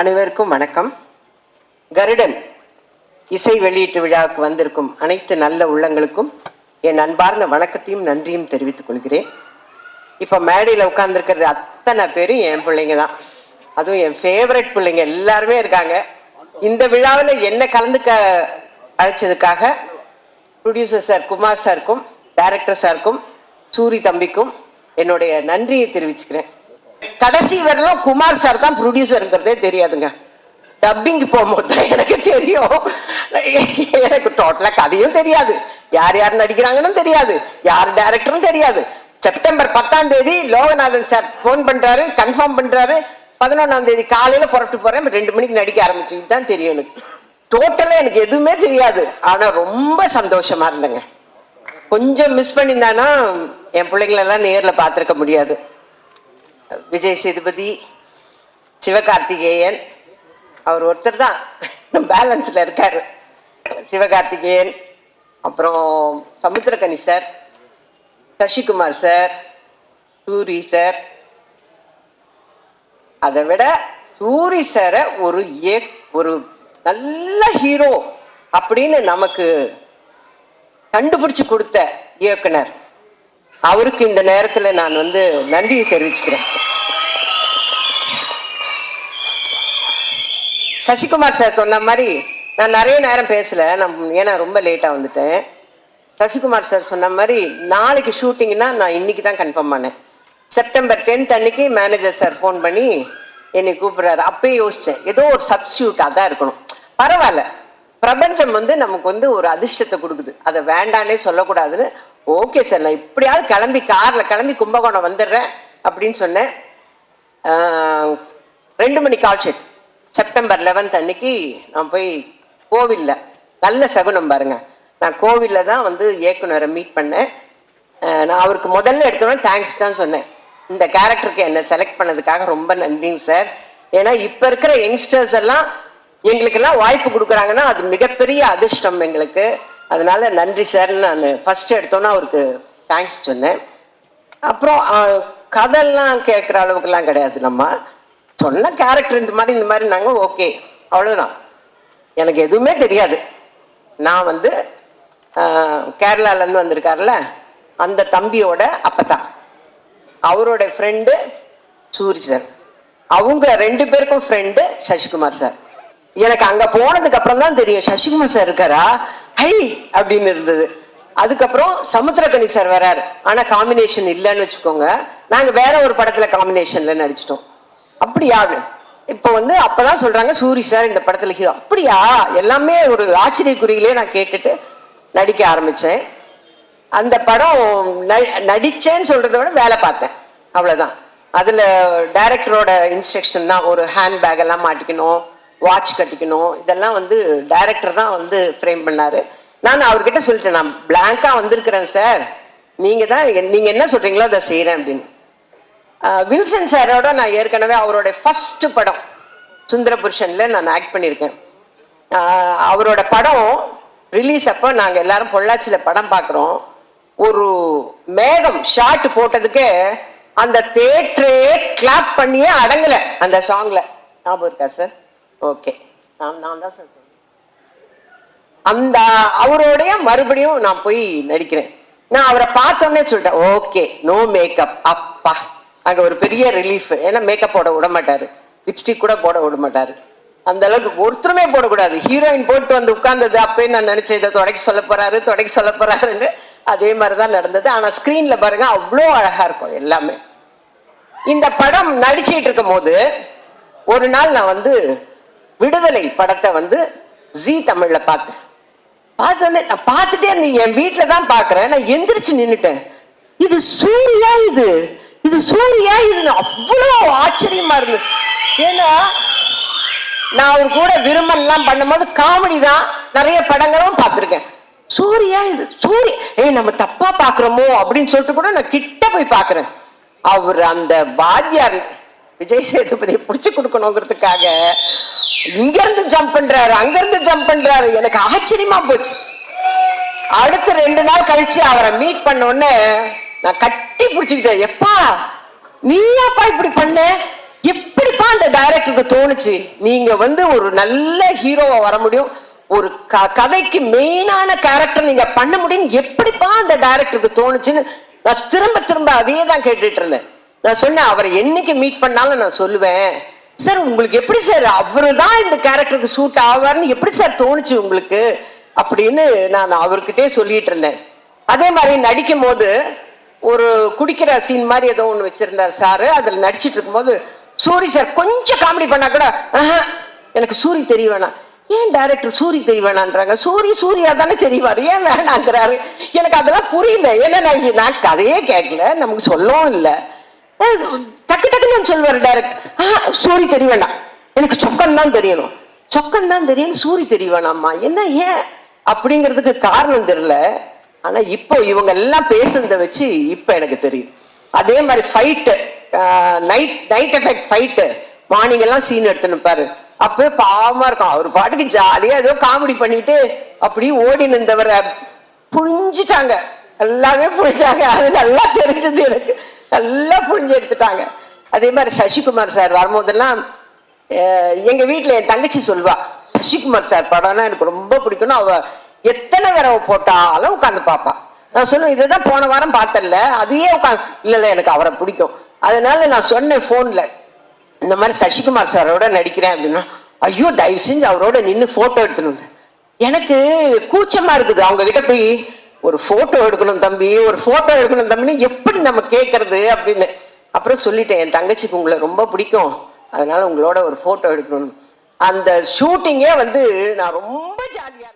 அனைவருக்கும் வணக்கம். கருடன் இசை வெளியீட்டு விழாவுக்கு வந்திருக்கும் அனைத்து நல்ல உள்ளங்களுக்கும் என் அன்பார்ந்த வணக்கத்தையும் நன்றியும் தெரிவித்துக் கொள்கிறேன். இப்போ மேடையில் உட்கார்ந்துருக்கிறது அத்தனை பேரும் என் பிள்ளைங்க தான். அதுவும் என் ஃபேவரட் பிள்ளைங்க எல்லாருமே இருக்காங்க. இந்த விழாவில் என்ன கலந்துக்க அழைச்சதுக்காக ப்ரொடியூசர் சார் குமார் சாருக்கும் டைரக்டர் சாருக்கும் சூரி தம்பிக்கும் என்னுடைய நன்றியை தெரிவிச்சுக்கிறேன். கடைசி வரலாம் குமார் சார் தான் ப்ரொடியூசருங்கிறதே தெரியாதுங்க. டப்பிங் போகும்போது தான் எனக்கு தெரியும். எனக்கு டோட்டலாக கதையும் தெரியாது. யார் யார் நடிக்கிறாங்கன்னு தெரியாது. யார் டேரக்டரும் தெரியாது. செப்டம்பர் பத்தாம் தேதி லோகநாதன் சார் ஃபோன் பண்றாரு கன்ஃபார்ம் பண்றாரு. பதினொன்றாம் தேதி காலையில புறப்பட்டு போறேன். ரெண்டு மணிக்கு நடிக்க ஆரம்பிச்சு தான் தெரியும் எனக்கு. டோட்டலாக எனக்கு எதுவுமே தெரியாது. ஆனா ரொம்ப சந்தோஷமா இருந்தேங்க. கொஞ்சம் மிஸ் பண்ணியிருந்தானா என் பிள்ளைங்களெல்லாம் நேரில் பார்த்துருக்க முடியாது. விஜய் சேதுபதி சிவகார்த்திகேயன் அவர் ஒருத்தர் தான். பேலன்ஸில் இருக்கார். சிவகார்த்திகேயன் அப்புறம் Samuthirakani sir Sasikumar sir Soori sir. அதை விட சூரி சாரை ஒரு ஏ ஒரு நல்ல ஹீரோ அப்படின்னு நமக்கு கண்டுபிடிச்சு கொடுத்த இயக்குனர். அவருக்கு இந்த நேரத்தில் நான் வந்து நன்றியை தெரிவிச்சுக்கிறேன். சசிகுமார் சார் சொன்ன மாதிரி நான் நிறைய நேரம் பேசல நான் ஏன்னா ரொம்ப லேட்டாக வந்துட்டேன். சசிகுமார் சார் சொன்ன மாதிரி நாளைக்கு ஷூட்டிங்னா நான் இன்னைக்கு தான் கன்ஃபார்ம் பண்ணேன். செப்டம்பர் டென்த் அன்னைக்கு மேனேஜர் சார் ஃபோன் பண்ணி என்னை கூப்பிட்றாரு. அப்பயே யோசித்தேன் ஏதோ ஒரு சப்ஸ்டியூட்டாக தான் இருக்கணும். பரவாயில்ல. பிரபஞ்சம் வந்து நமக்கு வந்து ஒரு அதிர்ஷ்டத்தை கொடுக்குது. அதை வேண்டானே சொல்லக்கூடாதுன்னு ஓகே சார் நான் இப்படியாவது கிளம்பி காரில் கிளம்பி கும்பகோணம் வந்துடுறேன் அப்படின்னு சொன்னேன். ரெண்டு மணி கால் ஷீட் செப்டம்பர் லெவன்த் அன்னைக்கு நான் போய் கோவிலில் நல்ல சகுனம் பாருங்க. நான் கோவிலில் தான் வந்து இயக்குனரை மீட் பண்ணேன். நான் அவருக்கு முதல்ல எடுத்தோன்னே தேங்க்ஸ் தான் சொன்னேன். இந்த கேரக்டருக்கு என்னை செலக்ட் பண்ணதுக்காக ரொம்ப நன்றிங்க சார். ஏன்னா இப்போ இருக்கிற யங்ஸ்டர்ஸ் எல்லாம் எங்களுக்கெல்லாம் வாய்ப்பு கொடுக்குறாங்கன்னா அது மிகப்பெரிய அதிர்ஷ்டம் எங்களுக்கு. அதனால நன்றி சார்னு நான் ஃபர்ஸ்ட் எடுத்தோன்னே அவருக்கு தேங்க்ஸ் சொன்னேன். அப்புறம் ஆஹ், கேட்குற அளவுக்குலாம் கிடையாது நம்ம. சொன்ன கேரக்டர் இந்த மாதிரி இந்த மாதிரி நாங்கள் ஓகே அவ்வளோதான் எனக்கு எதுவுமே தெரியாது. நான் வந்து கேரளாலேருந்து வந்திருக்கார்ல அந்த தம்பியோட அப்பதான். அவரோட ஃப்ரெண்டு சூரி சார் அவங்க ரெண்டு பேருக்கும் ஃப்ரெண்டு சசிகுமார் சார் எனக்கு அங்கே போனதுக்கு அப்புறம் தான் தெரியும். சசிகுமார் சார் இருக்காரா? ஹை அப்படின்னு இருந்தது. அதுக்கப்புறம் சமுத்திரகனி சார் வராரு. ஆனா காம்பினேஷன் இல்லைன்னு வச்சுக்கோங்க. நாங்க வேற ஒரு படத்துல காம்பினேஷன்ல நடிச்சிட்டோம். அப்படியா? இப்போ வந்து அப்பதான் சொல்றாங்க சூரி சார் இந்த படத்துல ஹீரோ அப்படியா? எல்லாமே ஒரு ஆச்சரியக்குறியிலே நான் கேட்டுட்டு நடிக்க ஆரம்பிச்சேன். அந்த படம் ந- நடிச்சேன்னு சொல்றத விட வேலை பார்த்தேன். அவ்வளவுதான். அதுல டைரக்டரோட இன்ஸ்ட்ரக்ஷன் தான். ஒரு ஹேண்ட் பேக் எல்லாம் மாட்டிக்கணும். வாட்ச் கட்டிக்கணும். இதெல்லாம் வந்து டைரக்டர் தான் வந்து ஃப்ரேம் பண்ணாரு. நான் அவர்கிட்ட சொல்லிட்டேன் நான் பிளாங்காக வந்திருக்கிறேன் சார் நீங்கள் தான் நீங்கள் என்ன சொல்கிறீங்களோ அதை செய்கிறேன் அப்படின்னு. வில்சன் சாரோட நான் ஏற்கனவே அவரோட ஃபஸ்ட்டு படம் சுந்தர புருஷனில் நான் ஆக்ட் பண்ணியிருக்கேன். அவரோட படம் ரிலீஸ் அப்போ நாங்கள் எல்லாரும் பொள்ளாச்சியில் படம் பார்க்குறோம் ஒரு மேகம் ஷாட் போட்டதுக்கே அந்த தேட்டரே கிளாப் பண்ணியே அடங்கலை அந்த சாங்ல ஞாபகம் இருக்கா சார் ஓகே. நான் நான் தான் சார் அந்த அவரோடைய மறுபடியும் நான் போய் நடிக்கிறேன். நான் அவரை பார்த்தோன்னே சொல்லிட்டேன் ஓகே நோ மேக்கப் அப்பா. அங்கே ஒரு பெரிய ரிலீஃப் ஏன்னா மேக்கப் போட விட மாட்டார். லிப்ஸ்டிக் கூட போட விட மாட்டார். அந்த அளவுக்கு ஒருத்தருமே போடக்கூடாது. ஹீரோயின் போட்டு வந்து உட்கார்ந்தது அப்பயே நான் நினைச்சேன் இதை தொடக்கி சொல்ல போறாரு தொடக்கி சொல்ல போறாருன்னு அதே மாதிரி தான் நடந்தது. ஆனால் ஸ்கிரீன்ல பாருங்க அவ்வளோ அழகா இருக்கும் எல்லாமே. இந்த படம் நடிச்சிட்டு இருக்கும் போது ஒரு நாள் நான் வந்து விடுதலை படத்தை வந்து ஜி தமிழ்ல பார்த்தேன் பார்த்தோன்னே நான் பார்த்துட்டே நீ என் வீட்டில் தான் பார்க்கறேன். நான் எந்திரிச்சு நின்றுட்டேன் இது சூர்யா இது? இது சூர்யா இது? அவ்வளோ ஆச்சரியமா இருந்தது. ஏன்னா நான் அவர் கூட விரும்பன்லாம் பண்ணும்போது காமெடி தான். நிறைய படங்களும் பார்த்துருக்கேன். சூர்யா இது? சூரிய? ஏய் நம்ம தப்பா பார்க்குறோமோ அப்படின்னு சொல்லிட்டு கூட நான் கிட்ட போய் பார்க்குறேன். அவர் அந்த வாத்தியார் விஜய் சேதுபதியை பிடிச்சு கொடுக்கணுங்கிறதுக்காக இங்க இருந்து ஜம்ப் பண்றாரு அங்க இருந்து ஜம்ப் பண்றாரு. எனக்கு ஆச்சரியமா போச்சு. அடுத்த ரெண்டு நாள் கழிச்சு அவரை மீட் பண்ண உடனே நான் கட்டி பிடிச்சிக்கிட்டேன். எப்பா நீயாப்பா இப்படி பண்ண? எப்படிப்பா அந்த டைரக்டருக்கு தோணுச்சு? நீங்க வந்து ஒரு நல்ல ஹீரோவா வர முடியும். ஒரு க- கதைக்கு மெயினான கேரக்டர் நீங்க பண்ண முடியும் எப்படிப்பா அந்த டைரக்டருக்கு தோணுச்சுன்னு நான் திரும்ப திரும்ப அதே தான் கேட்டுட்டு இருந்தேன். நான் சொன்னேன் அவரை என்னைக்கு மீட் பண்ணாலும் நான் சொல்லுவேன். சார் உங்களுக்கு எப்படி சார் அவரு தான் இந்த கேரக்டருக்கு சூட் ஆவார்னு எப்படி சார் தோணுச்சு உங்களுக்கு? அப்படின்னு நான் அவர்கிட்டே சொல்லிட்டு இருந்தேன். அதே மாதிரி நடிக்கும் போது ஒரு குடிக்கிற சீன் மாதிரி ஏதோ ஒன்று வச்சிருந்தார் சாரு அதில் நடிச்சிட்டு இருக்கும்போது சூரி சார் கொஞ்சம் காமெடி பண்ணா கூட எனக்கு சூரி தெரிய வேணாம். ஏன் டைரக்டர் சூரி தெரிய வேணான்றாங்க சூரி சூரியா தானே தெரியவாரு ஏன் வேணாங்கிறாரு? எனக்கு அதெல்லாம் புரியல. ஏன்னா நான் நான் கதையே கேட்கல. நமக்கு சொல்லவும் இல்லை. டக்கு டக்குன்னு சொல்லுவார் டைரக்ட் சூரி தெரிய வேண்டாம். எனக்கு சொக்கன் தான் தெரியணும். சொக்கன் தான் தெரியணும் சூரி தெரிய வேணாம்மா. என்ன ஏன்? அப்படிங்கிறதுக்கு காரணம் தெரியல. ஆனா இப்போ இவங்க எல்லாம் பேசுனதை வச்சு இப்போ எனக்கு தெரியும். அதே மாதிரி fight night night effect fight morning எல்லாம் சீன் எடுத்துன்னு பாரு அப்பவே பாவமா இருக்கும். அவர் பாட்டுக்கு ஜாலியா ஏதோ காமெடி பண்ணிட்டு அப்படியே ஓடி நின்றவரை புழிஞ்சிட்டாங்க. எல்லாமே புழிஞ்சாங்க அது நல்லா தெரிஞ்சது எனக்கு. நல்லா புழிஞ்சு எடுத்துட்டாங்க. அதே மாதிரி சசிகுமார் சார் வரும்போதெல்லாம் எங்கள் எங்க என் தங்கச்சி சொல்வா சசிகுமார் சார் படம்னா எனக்கு ரொம்ப பிடிக்கும்னு அவ எத்தனை தடவை போட்டாலும் உட்காந்து பார்ப்பான் நான் சொல்லுவேன் இதுதான் போன வாரம் பார்த்தல அதையே உட்காந்து இல்லை எனக்கு அவரை பிடிக்கும். அதனால நான் சொன்னேன் போன்ல இந்த மாதிரி சசிகுமார் சாரோட நடிக்கிறேன் அப்படின்னா ஐயோ தயவு செஞ்சு அவரோட நின்று போட்டோ எடுத்துன்னு எனக்கு கூச்சமா இருக்குது அவங்க கிட்ட போய் ஒரு போட்டோ எடுக்கணும் தம்பி ஒரு போட்டோ எடுக்கணும் தம்பின்னு எப்படி நம்ம கேட்கறது அப்படின்னு. அப்புறம் சொல்லிட்டேன் என் தங்கச்சிக்கு உங்களை ரொம்ப பிடிக்கும். அதனால உங்களோட ஒரு போட்டோ எடுக்கணும் அந்த ஷூட்டிங்கே வந்து நான் ரொம்ப ஜாலியாக